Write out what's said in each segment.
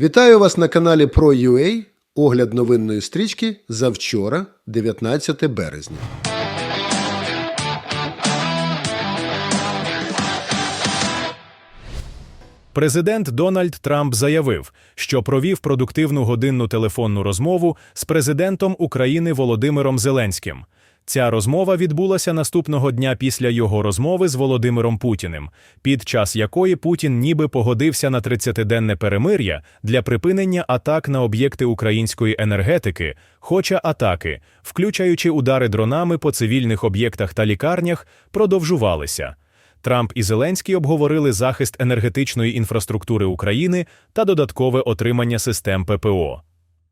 Вітаю вас на каналі ProUA. Огляд новинної стрічки за вчора, 19 березня. Президент Дональд Трамп заявив, що провів продуктивну годинну телефонну розмову з президентом України Володимиром Зеленським. Ця розмова відбулася наступного дня після його розмови з Володимиром Путіним, під час якої Путін ніби погодився на 30-денне перемир'я для припинення атак на об'єкти української енергетики, хоча атаки, включаючи удари дронами по цивільних об'єктах та лікарнях, продовжувалися. Трамп і Зеленський обговорили захист енергетичної інфраструктури України та додаткове отримання систем ППО.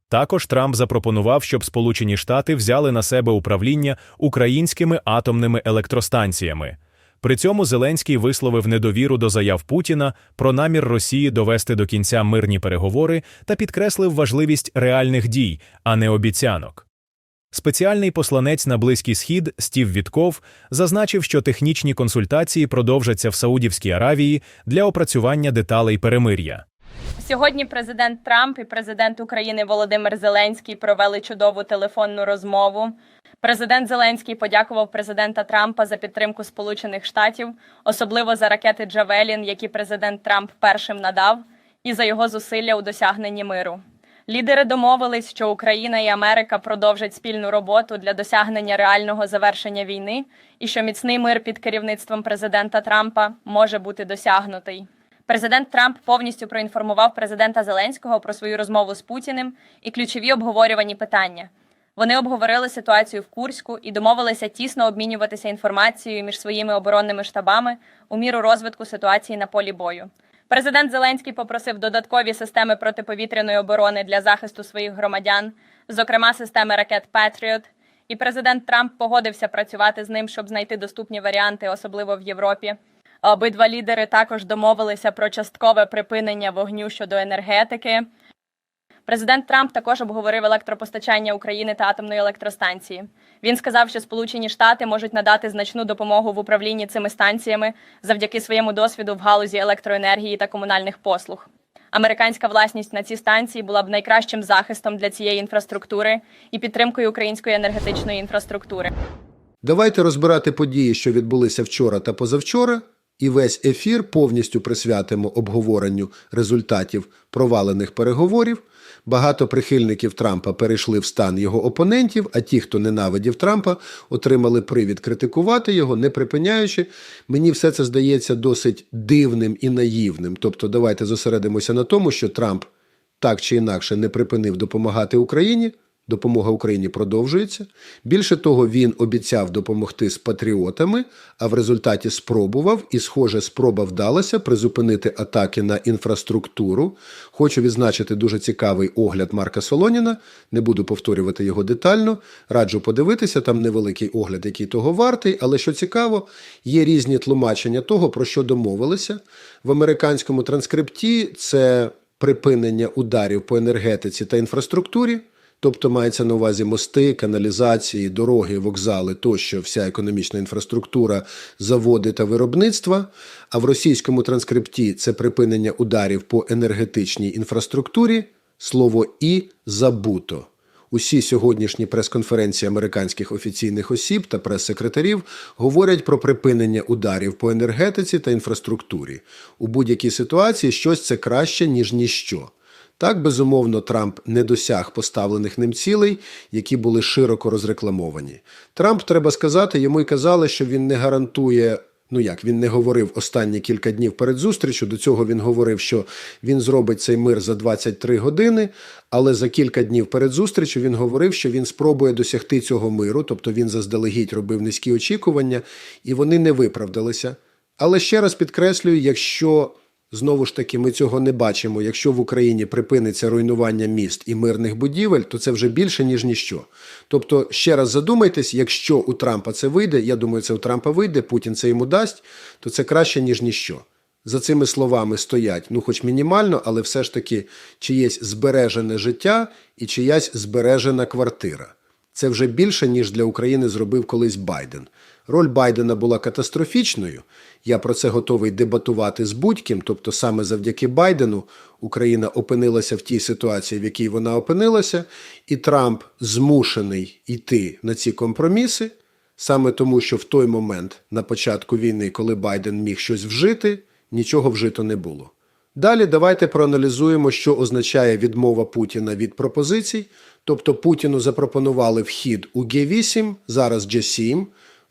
Також Трамп запропонував, щоб Сполучені Штати взяли на себе управління українськими атомними електростанціями. При цьому Зеленський висловив недовіру до заяв Путіна про намір Росії довести до кінця мирні переговори та підкреслив важливість реальних дій, а не обіцянок. Спеціальний посланець на Близький Схід Стів Вітков зазначив, що технічні консультації продовжаться в Саудівській Аравії для опрацювання деталей перемир'я. Сьогодні президент Трамп і президент України Володимир Зеленський провели чудову телефонну розмову. Президент Зеленський подякував президента Трампа за підтримку Сполучених Штатів, особливо за ракети Джавелін, які президент Трамп першим надав, і за його зусилля у досягненні миру. Лідери домовились, що Україна і Америка продовжать спільну роботу для досягнення реального завершення війни, і що міцний мир під керівництвом президента Трампа може бути досягнутий. Президент Трамп повністю проінформував президента Зеленського про свою розмову з Путіним і ключові обговорювані питання. Вони обговорили ситуацію в Курську і домовилися тісно обмінюватися інформацією між своїми оборонними штабами у міру розвитку ситуації на полі бою. Президент Зеленський попросив додаткові системи протиповітряної оборони для захисту своїх громадян, зокрема системи ракет Patriot, і президент Трамп погодився працювати з ним, щоб знайти доступні варіанти, особливо в Європі. Обидва лідери також домовилися про часткове припинення вогню щодо енергетики. Президент Трамп також обговорив електропостачання України та атомної електростанції. Він сказав, що Сполучені Штати можуть надати значну допомогу в управлінні цими станціями завдяки своєму досвіду в галузі електроенергії та комунальних послуг. Американська власність на ці станції була б найкращим захистом для цієї інфраструктури і підтримкою української енергетичної інфраструктури. Давайте розбирати події, що відбулися вчора та позавчора, і весь ефір повністю присвятимо обговоренню результатів провалених переговорів. Багато прихильників Трампа перейшли в стан його опонентів, а ті, хто ненавидів Трампа, отримали привід критикувати його, не припиняючи. Мені все це здається досить дивним і наївним. Тобто, давайте зосередимося на тому, що Трамп так чи інакше не припинив допомагати Україні. Допомога Україні продовжується. Більше того, він обіцяв допомогти з патріотами, а в результаті спробував, і, схоже, спроба вдалася призупинити атаки на інфраструктуру. Хочу відзначити дуже цікавий огляд Марка Солоніна. Не буду повторювати його детально. Раджу подивитися, там невеликий огляд, який того вартий. Але що цікаво, є різні тлумачення того, про що домовилися. В американському транскрипті це припинення ударів по енергетиці та інфраструктурі. Тобто мається на увазі мости, каналізації, дороги, вокзали тощо, вся економічна інфраструктура, заводи та виробництва. А в російському транскрипті це припинення ударів по енергетичній інфраструктурі. Слово і забуто. Усі сьогоднішні прес-конференції американських офіційних осіб та прес-секретарів говорять про припинення ударів по енергетиці та інфраструктурі. У будь-якій ситуації щось це краще, ніж ніщо. Так, безумовно, Трамп не досяг поставлених ним цілей, які були широко розрекламовані. Трамп, треба сказати, йому й казали, що він не гарантує. Ну як він не говорив останні кілька днів перед зустрічю. До цього він говорив, що він зробить цей мир за 23 години. Але за кілька днів перед зустрічю він говорив, що він спробує досягти цього миру, тобто він заздалегідь робив низькі очікування, і вони не виправдалися. Але ще раз підкреслюю, якщо Знову ж таки, ми цього не бачимо. Якщо в Україні припиниться руйнування міст і мирних будівель, то це вже більше, ніж ніщо. Тобто, ще раз задумайтесь, якщо у Трампа це вийде, я думаю, це у Трампа вийде, Путін це йому дасть, то це краще, ніж ніщо. За цими словами стоять, ну, хоч мінімально, але все ж таки чиєсь збережене життя і чиясь збережена квартира. Це вже більше, ніж для України зробив колись Байден. Роль Байдена була катастрофічною. Я про це готовий дебатувати з будь-ким. Тобто, саме завдяки Байдену Україна опинилася в тій ситуації, в якій вона опинилася, і Трамп змушений йти на ці компроміси, саме тому, що в той момент, на початку війни, коли Байден міг щось вжити, нічого вжито не було. Далі давайте проаналізуємо, що означає відмова Путіна від пропозицій. Тобто Путіну запропонували вхід у Г8, зараз G7.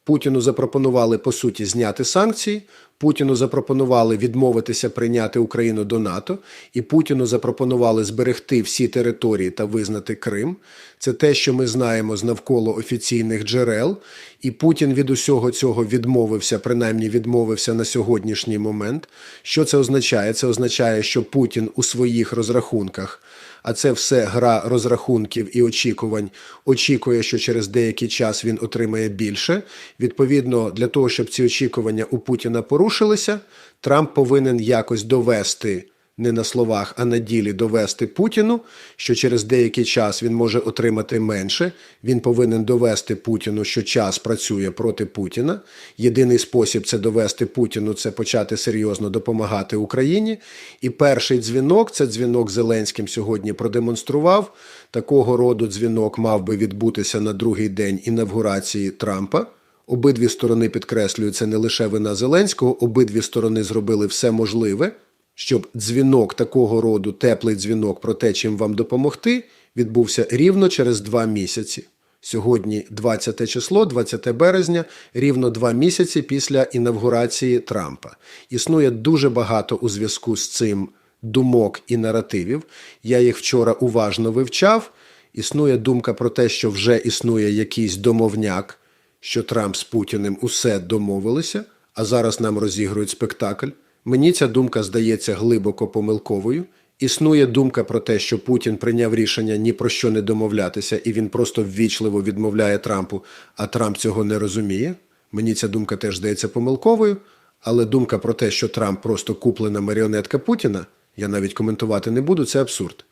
Путіну запропонували по суті зняти санкції. Путіну запропонували відмовитися прийняти Україну до НАТО, і Путіну запропонували зберегти всі території та визнати Крим. Це те, що ми знаємо з навколо офіційних джерел. І Путін від усього цього відмовився, принаймні відмовився на сьогоднішній момент. Що це означає? Це означає, що Путін у своїх розрахунках а це все гра розрахунків і очікувань. Очікує, що через деякий час він отримає більше. Відповідно, для того, щоб ці очікування у Путіна порушилися, Трамп повинен якось довести. Не на словах, а на ділі довести Путіну, що через деякий час він може отримати менше. Він повинен довести Путіну, що час працює проти Путіна. Єдиний спосіб це довести Путіну, це почати серйозно допомагати Україні. І перший дзвінок, це дзвінок Зеленським сьогодні продемонстрував. Такого роду дзвінок мав би відбутися на другий день інавгурації Трампа. Обидві сторони підкреслюють, це не лише вина Зеленського, обидві сторони зробили все можливе щоб дзвінок такого роду, теплий дзвінок про те, чим вам допомогти, відбувся рівно через два місяці. Сьогодні 20 число, 20 березня, рівно два місяці після інавгурації Трампа. Існує дуже багато у зв'язку з цим думок і наративів. Я їх вчора уважно вивчав. Існує думка про те, що вже існує якийсь домовняк, що Трамп з Путіним усе домовилися, а зараз нам розігрують спектакль. Мені ця думка здається глибоко помилковою. Існує думка про те, що Путін прийняв рішення ні про що не домовлятися, і він просто ввічливо відмовляє Трампу, а Трамп цього не розуміє. Мені ця думка теж здається помилковою. Але думка про те, що Трамп просто куплена маріонетка Путіна, я навіть коментувати не буду, це абсурд.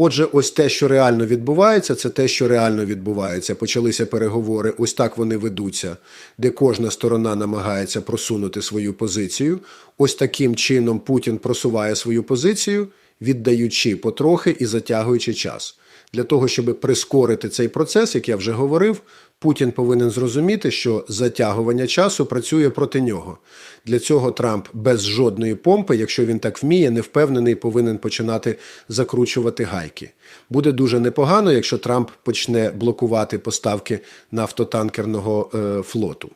Отже, ось те, що реально відбувається, це те, що реально відбувається. Почалися переговори, ось так вони ведуться, де кожна сторона намагається просунути свою позицію. Ось таким чином Путін просуває свою позицію, віддаючи потрохи і затягуючи час. Для того, щоб прискорити цей процес, як я вже говорив, Путін повинен зрозуміти, що затягування часу працює проти нього. Для цього Трамп без жодної помпи, якщо він так вміє, не впевнений, повинен починати закручувати гайки. Буде дуже непогано, якщо Трамп почне блокувати поставки нафтотанкерного е, флоту.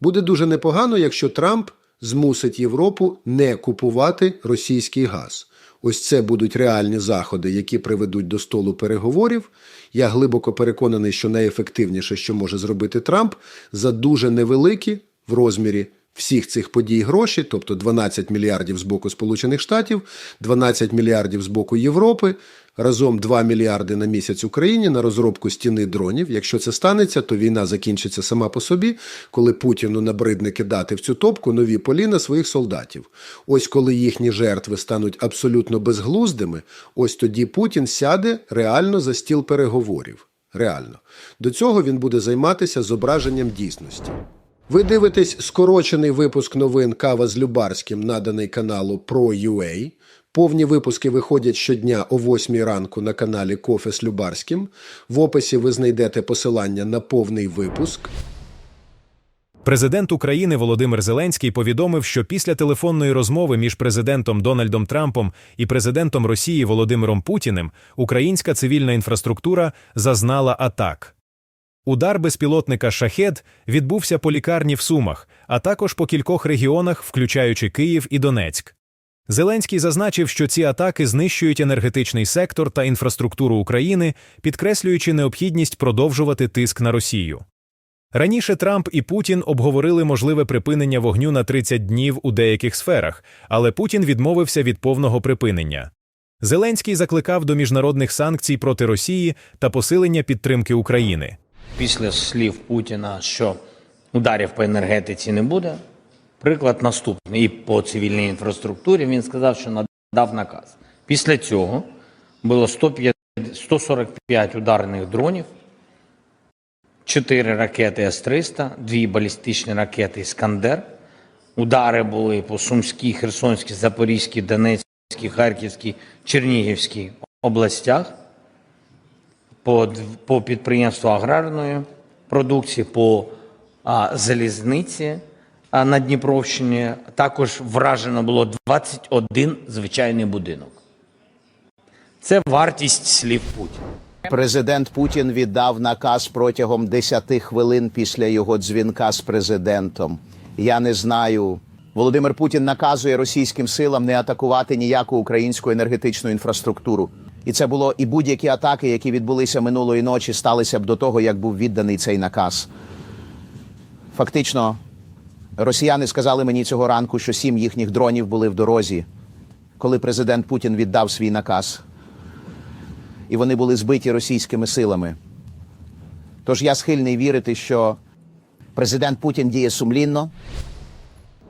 Буде дуже непогано, якщо Трамп змусить Європу не купувати російський газ. Ось це будуть реальні заходи, які приведуть до столу переговорів. Я глибоко переконаний, що найефективніше, що може зробити Трамп, за дуже невеликі в розмірі всіх цих подій гроші, тобто 12 мільярдів з боку Сполучених Штатів, 12 мільярдів з боку Європи, разом 2 мільярди на місяць Україні на розробку стіни дронів. Якщо це станеться, то війна закінчиться сама по собі, коли Путіну набридне кидати в цю топку нові полі на своїх солдатів. Ось коли їхні жертви стануть абсолютно безглуздими, ось тоді Путін сяде реально за стіл переговорів. Реально. До цього він буде займатися зображенням дійсності. Ви дивитесь скорочений випуск новин Кава з Любарським, наданий каналу Pro.ua. Повні випуски виходять щодня о 8 ранку на каналі Кофе з Любарським. В описі ви знайдете посилання на повний випуск. Президент України Володимир Зеленський повідомив, що після телефонної розмови між президентом Дональдом Трампом і президентом Росії Володимиром Путіним українська цивільна інфраструктура зазнала атак. Удар безпілотника Шахед відбувся по лікарні в Сумах, а також по кількох регіонах, включаючи Київ і Донецьк. Зеленський зазначив, що ці атаки знищують енергетичний сектор та інфраструктуру України, підкреслюючи необхідність продовжувати тиск на Росію. Раніше Трамп і Путін обговорили можливе припинення вогню на 30 днів у деяких сферах, але Путін відмовився від повного припинення. Зеленський закликав до міжнародних санкцій проти Росії та посилення підтримки України. після слів Путіна, що ударів по енергетиці не буде. Приклад наступний. І по цивільній інфраструктурі він сказав, що надав наказ. Після цього було 145 ударних дронів чотири ракети С-300, дві балістичні ракети «Іскандер». Удари були по Сумській, Херсонській, Запорізькій, Донецькій, Харківській, Чернігівській областях, по, по підприємству аграрної продукції, по а, залізниці на Дніпровщині. Також вражено було 21 звичайний будинок. Це вартість слів Путіна. Президент Путін віддав наказ протягом 10 хвилин після його дзвінка з президентом. Я не знаю. Володимир Путін наказує російським силам не атакувати ніяку українську енергетичну інфраструктуру. І це було і будь-які атаки, які відбулися минулої ночі, сталися б до того, як був відданий цей наказ. Фактично, росіяни сказали мені цього ранку, що сім їхніх дронів були в дорозі, коли президент Путін віддав свій наказ і вони були збиті російськими силами. Тож я схильний вірити, що президент Путін діє сумлінно,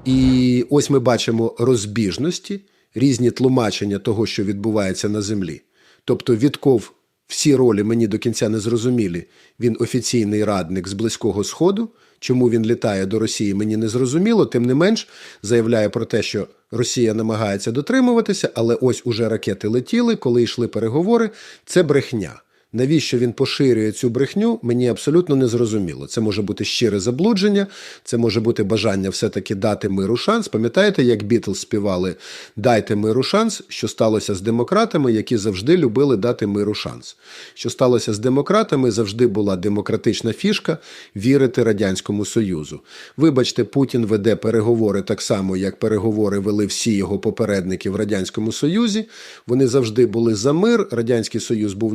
І ось ми бачимо розбіжності, різні тлумачення того, що відбувається на землі. Тобто Вітков всі ролі мені до кінця не зрозумілі. Він офіційний радник з Близького Сходу. Чому він літає до Росії, мені не зрозуміло. Тим не менш, заявляє про те, що Росія намагається дотримуватися, але ось уже ракети летіли, коли йшли переговори. Це брехня. Навіщо він поширює цю брехню, мені абсолютно не зрозуміло. Це може бути щире заблудження, це може бути бажання все-таки дати миру шанс. Пам'ятаєте, як Бітлз співали Дайте миру шанс, що сталося з демократами, які завжди любили дати миру шанс. Що сталося з демократами, завжди була демократична фішка вірити Радянському Союзу. Вибачте, Путін веде переговори так само, як переговори вели всі його попередники в Радянському Союзі. Вони завжди були за мир. Радянський Союз був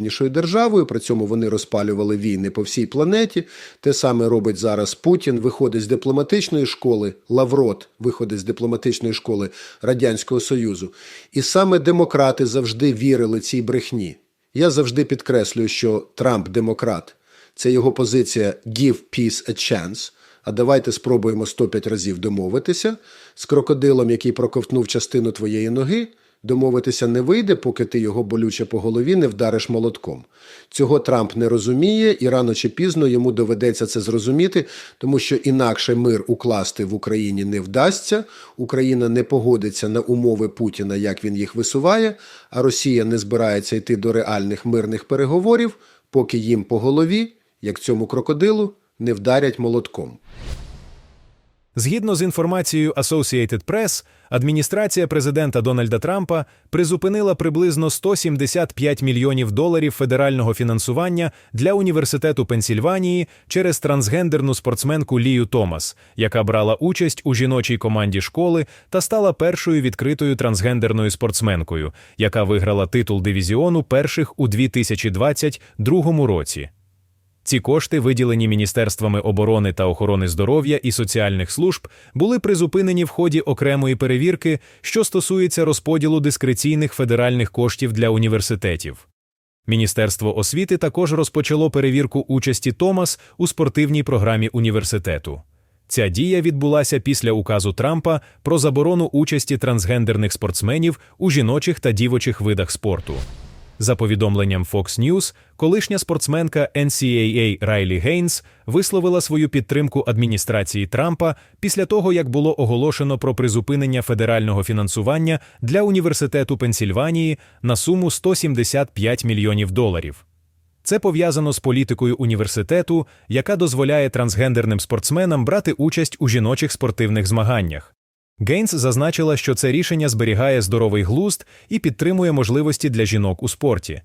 наймиролюбнішою державою. При цьому вони розпалювали війни по всій планеті. Те саме робить зараз Путін. Виходить з дипломатичної школи. Лаврот виходить з дипломатичної школи Радянського Союзу. І саме демократи завжди вірили цій брехні. Я завжди підкреслюю, що Трамп демократ. Це його позиція «give peace a chance». А давайте спробуємо 105 разів домовитися з крокодилом, який проковтнув частину твоєї ноги. Домовитися не вийде, поки ти його болюче по голові не вдариш молотком. Цього Трамп не розуміє, і рано чи пізно йому доведеться це зрозуміти, тому що інакше мир укласти в Україні не вдасться. Україна не погодиться на умови Путіна, як він їх висуває, а Росія не збирається йти до реальних мирних переговорів, поки їм по голові, як цьому крокодилу, не вдарять молотком. Згідно з інформацією Associated Press, адміністрація президента Дональда Трампа призупинила приблизно 175 мільйонів доларів федерального фінансування для університету Пенсільванії через трансгендерну спортсменку Лію Томас, яка брала участь у жіночій команді школи та стала першою відкритою трансгендерною спортсменкою, яка виграла титул дивізіону перших у 2022 році. Ці кошти, виділені Міністерствами оборони та охорони здоров'я і соціальних служб, були призупинені в ході окремої перевірки, що стосується розподілу дискреційних федеральних коштів для університетів. Міністерство освіти також розпочало перевірку участі Томас у спортивній програмі університету. Ця дія відбулася після указу Трампа про заборону участі трансгендерних спортсменів у жіночих та дівочих видах спорту. За повідомленням Fox News, колишня спортсменка NCAA Райлі Гейнс висловила свою підтримку адміністрації Трампа після того, як було оголошено про призупинення федерального фінансування для університету Пенсільванії на суму 175 мільйонів доларів. Це пов'язано з політикою університету, яка дозволяє трансгендерним спортсменам брати участь у жіночих спортивних змаганнях. Гейнс зазначила, що це рішення зберігає здоровий глузд і підтримує можливості для жінок у спорті.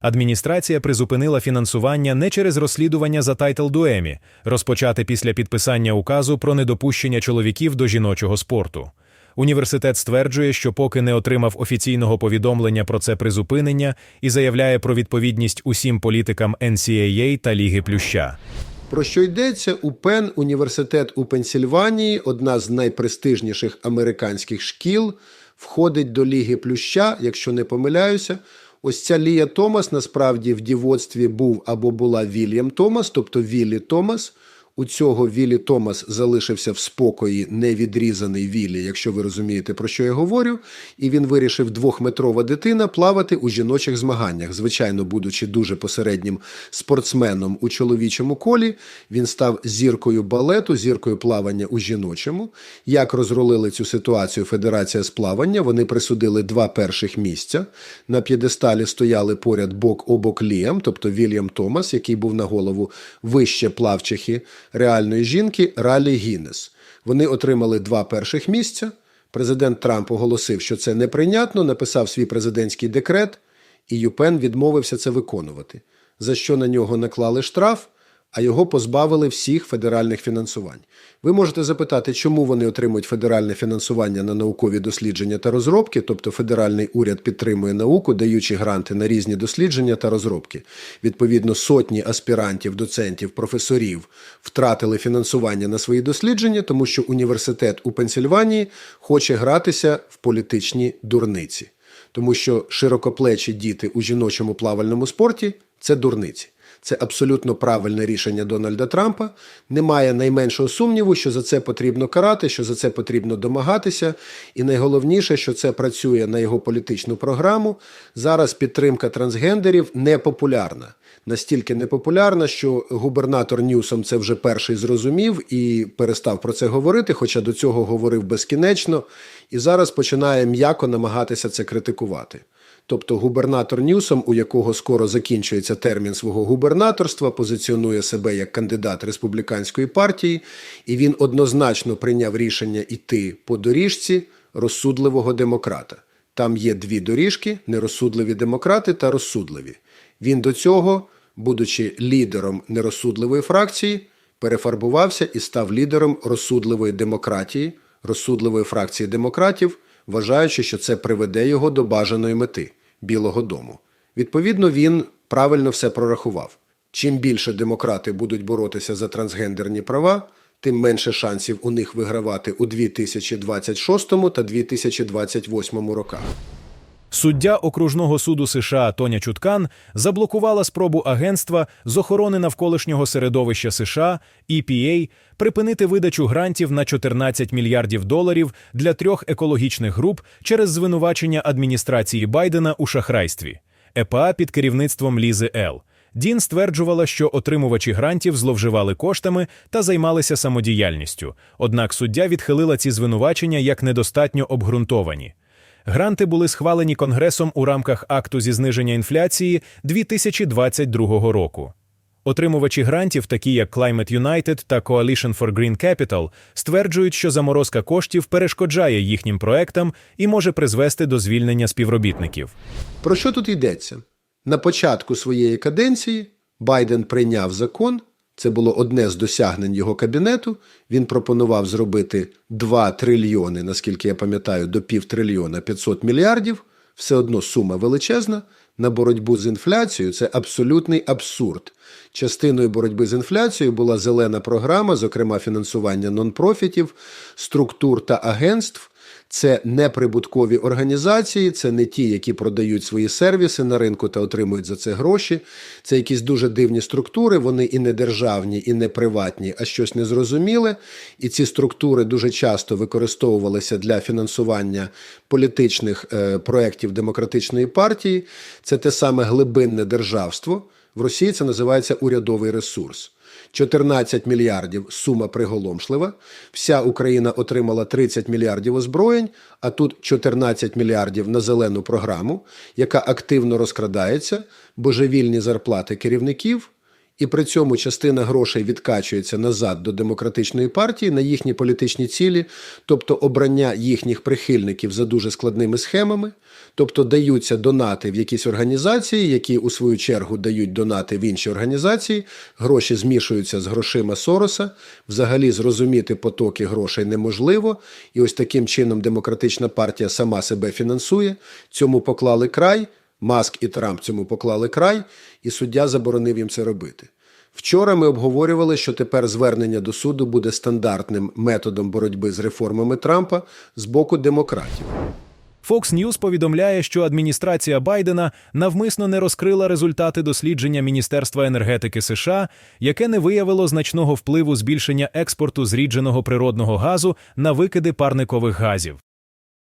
Адміністрація призупинила фінансування не через розслідування за тайтл Дуемі, розпочате після підписання указу про недопущення чоловіків до жіночого спорту. Університет стверджує, що поки не отримав офіційного повідомлення про це призупинення і заявляє про відповідність усім політикам NCAA та Ліги Плюща. Про що йдеться у Пен університет у Пенсільванії, одна з найпрестижніших американських шкіл, входить до Ліги Плюща, якщо не помиляюся. Ось ця Лія Томас насправді в дівоцтві був або була Вільям Томас, тобто Віллі Томас. У цього Віллі Томас залишився в спокої, не відрізаний Віллі, якщо ви розумієте, про що я говорю. І він вирішив двохметрова дитина плавати у жіночих змаганнях. Звичайно, будучи дуже посереднім спортсменом у чоловічому колі, він став зіркою балету, зіркою плавання у жіночому. Як розрулили цю ситуацію Федерація з плавання? Вони присудили два перших місця. На п'єдесталі стояли поряд бок о бок Ліам, тобто Вільям Томас, який був на голову вище плавчихи реальної жінки Ралі Гіннес. Вони отримали два перших місця. Президент Трамп оголосив, що це неприйнятно, написав свій президентський декрет, і ЮПЕН відмовився це виконувати, за що на нього наклали штраф, а його позбавили всіх федеральних фінансувань. Ви можете запитати, чому вони отримують федеральне фінансування на наукові дослідження та розробки, тобто федеральний уряд підтримує науку, даючи гранти на різні дослідження та розробки. Відповідно, сотні аспірантів, доцентів, професорів втратили фінансування на свої дослідження, тому що університет у Пенсільванії хоче гратися в політичні дурниці, тому що широкоплечі діти у жіночому плавальному спорті це дурниці. Це абсолютно правильне рішення Дональда Трампа. Немає найменшого сумніву, що за це потрібно карати, що за це потрібно домагатися. І найголовніше, що це працює на його політичну програму. Зараз підтримка трансгендерів непопулярна. Настільки непопулярна, що губернатор Ньюсом це вже перший зрозумів і перестав про це говорити, хоча до цього говорив безкінечно, і зараз починає м'яко намагатися це критикувати. Тобто губернатор Ньюсом, у якого скоро закінчується термін свого губернаторства, позиціонує себе як кандидат республіканської партії, і він однозначно прийняв рішення йти по доріжці розсудливого демократа. Там є дві доріжки: нерозсудливі демократи та розсудливі. Він до цього, будучи лідером нерозсудливої фракції, перефарбувався і став лідером розсудливої демократії, розсудливої фракції демократів, вважаючи, що це приведе його до бажаної мети Білого Дому. Відповідно, він правильно все прорахував. Чим більше демократи будуть боротися за трансгендерні права, тим менше шансів у них вигравати у 2026 та 2028 роках. Суддя окружного суду США Тоня Чуткан заблокувала спробу агентства з охорони навколишнього середовища США EPA припинити видачу грантів на 14 мільярдів доларів для трьох екологічних груп через звинувачення адміністрації Байдена у шахрайстві. ЕПА під керівництвом Лізи Ел. Дін стверджувала, що отримувачі грантів зловживали коштами та займалися самодіяльністю. Однак суддя відхилила ці звинувачення як недостатньо обґрунтовані. Гранти були схвалені Конгресом у рамках акту зі зниження інфляції 2022 року. Отримувачі грантів, такі як Climate United та Coalition for Green Capital, стверджують, що заморозка коштів перешкоджає їхнім проектам і може призвести до звільнення співробітників. Про що тут йдеться? На початку своєї каденції Байден прийняв закон. Це було одне з досягнень його кабінету. Він пропонував зробити 2 трильйони, наскільки я пам'ятаю, до пів трильйона 500 мільярдів. Все одно сума величезна. На боротьбу з інфляцією це абсолютний абсурд. Частиною боротьби з інфляцією була зелена програма, зокрема фінансування нон-профітів, структур та агентств. Це неприбуткові організації, це не ті, які продають свої сервіси на ринку та отримують за це гроші. Це якісь дуже дивні структури, вони і не державні, і не приватні, а щось незрозуміле. І ці структури дуже часто використовувалися для фінансування політичних е, проєктів демократичної партії. Це те саме глибинне державство. В Росії це називається урядовий ресурс. 14 мільярдів сума приголомшлива. Вся Україна отримала 30 мільярдів озброєнь, а тут 14 мільярдів на зелену програму, яка активно розкрадається, божевільні зарплати керівників. І при цьому частина грошей відкачується назад до демократичної партії на їхні політичні цілі, тобто обрання їхніх прихильників за дуже складними схемами, тобто даються донати в якісь організації, які у свою чергу дають донати в інші організації. Гроші змішуються з грошима Сороса. Взагалі зрозуміти потоки грошей неможливо. І ось таким чином демократична партія сама себе фінансує. Цьому поклали край. Маск і Трамп цьому поклали край, і суддя заборонив їм це робити. Вчора ми обговорювали, що тепер звернення до суду буде стандартним методом боротьби з реформами Трампа з боку демократів. Fox News повідомляє, що адміністрація Байдена навмисно не розкрила результати дослідження Міністерства енергетики США, яке не виявило значного впливу збільшення експорту зрідженого природного газу на викиди парникових газів.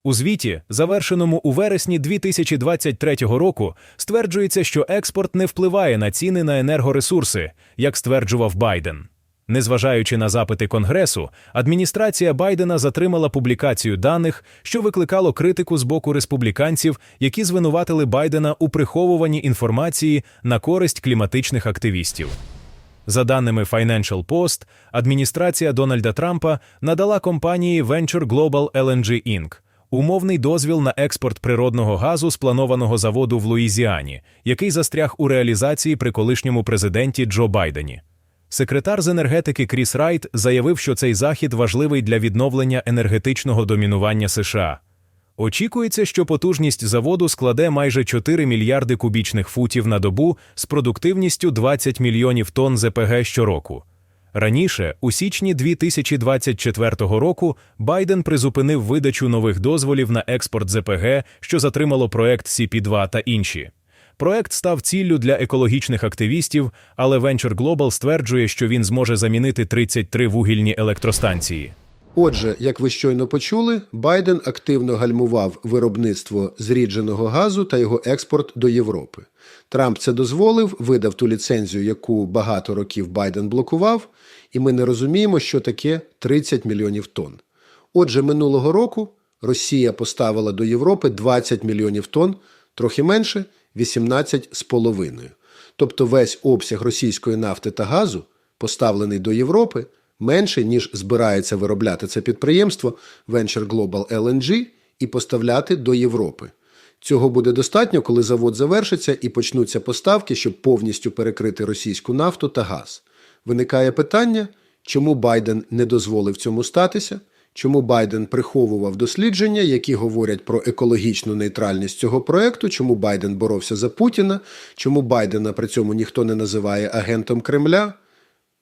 У звіті, завершеному у вересні 2023 року, стверджується, що експорт не впливає на ціни на енергоресурси, як стверджував Байден. Незважаючи на запити Конгресу, адміністрація Байдена затримала публікацію даних, що викликало критику з боку республіканців, які звинуватили Байдена у приховуванні інформації на користь кліматичних активістів. За даними Financial Post, адміністрація Дональда Трампа надала компанії Venture Global LNG Inc. умовний дозвіл на експорт природного газу спланованого заводу в Луїзіані, який застряг у реалізації при колишньому президенті Джо Байдені. Секретар з енергетики Кріс Райт заявив, що цей захід важливий для відновлення енергетичного домінування США. Очікується, що потужність заводу складе майже 4 мільярди кубічних футів на добу з продуктивністю 20 мільйонів тонн ЗПГ щороку. Раніше, у січні 2024 року, Байден призупинив видачу нових дозволів на експорт ЗПГ, що затримало проект CP2 та інші. Проект став ціллю для екологічних активістів, але Venture Global стверджує, що він зможе замінити 33 вугільні електростанції. Отже, як ви щойно почули, Байден активно гальмував виробництво зрідженого газу та його експорт до Європи. Трамп це дозволив, видав ту ліцензію, яку багато років Байден блокував, і ми не розуміємо, що таке 30 мільйонів тонн. Отже, минулого року Росія поставила до Європи 20 мільйонів тонн, трохи менше 18,5. Тобто весь обсяг російської нафти та газу, поставлений до Європи, менше, ніж збирається виробляти це підприємство Venture Global LNG і поставляти до Європи. Цього буде достатньо, коли завод завершиться і почнуться поставки, щоб повністю перекрити російську нафту та газ. Виникає питання, чому Байден не дозволив цьому статися, чому Байден приховував дослідження, які говорять про екологічну нейтральність цього проекту, чому Байден боровся за Путіна, чому Байдена при цьому ніхто не називає агентом Кремля.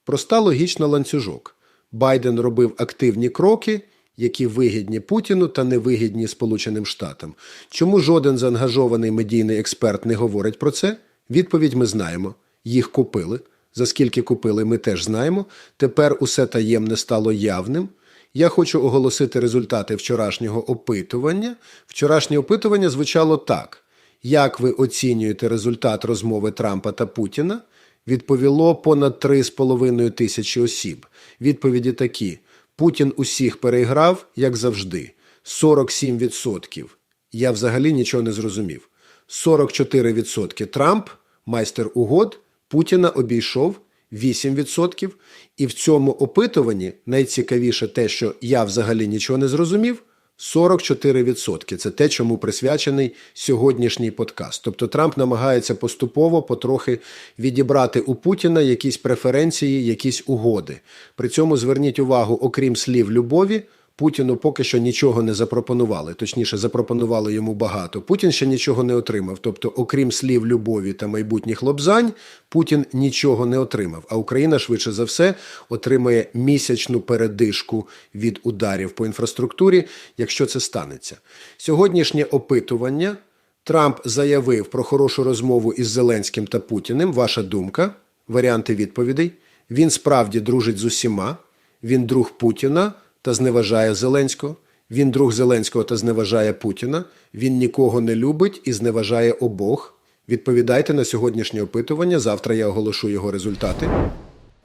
Проста логічна ланцюжок. Байден робив активні кроки, які вигідні Путіну та невигідні Сполученим Штатам. Чому жоден заангажований медійний експерт не говорить про це? Відповідь ми знаємо. Їх купили. За скільки купили, ми теж знаємо. Тепер усе таємне стало явним. Я хочу оголосити результати вчорашнього опитування. Вчорашнє опитування звучало так: як ви оцінюєте результат розмови Трампа та Путіна? Відповіло понад 3,5 тисячі осіб. Відповіді такі: Путін усіх переіграв, як завжди. 47%. Я взагалі нічого не зрозумів. 44% Трамп, майстер угод, Путіна обійшов 8%. І в цьому опитуванні найцікавіше те, що я взагалі нічого не зрозумів. 44%. Це те, чому присвячений сьогоднішній подкаст. Тобто Трамп намагається поступово потрохи відібрати у Путіна якісь преференції, якісь угоди. При цьому зверніть увагу, окрім слів любові, Путіну поки що нічого не запропонували. Точніше, запропонували йому багато. Путін ще нічого не отримав. Тобто, окрім слів любові та майбутніх лобзань, Путін нічого не отримав. А Україна швидше за все отримає місячну передишку від ударів по інфраструктурі, якщо це станеться. Сьогоднішнє опитування. Трамп заявив про хорошу розмову із Зеленським та Путіним. Ваша думка, варіанти відповідей. Він справді дружить з усіма. Він друг Путіна та зневажає Зеленського. Він друг Зеленського та зневажає Путіна. Він нікого не любить і зневажає обох. Відповідайте на сьогоднішнє опитування. Завтра я оголошу його результати.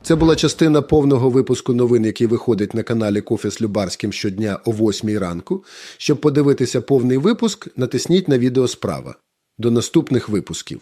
Це була частина повного випуску новин, який виходить на каналі Кофе з Любарським щодня о 8 ранку. Щоб подивитися повний випуск, натисніть на відео справа. До наступних випусків.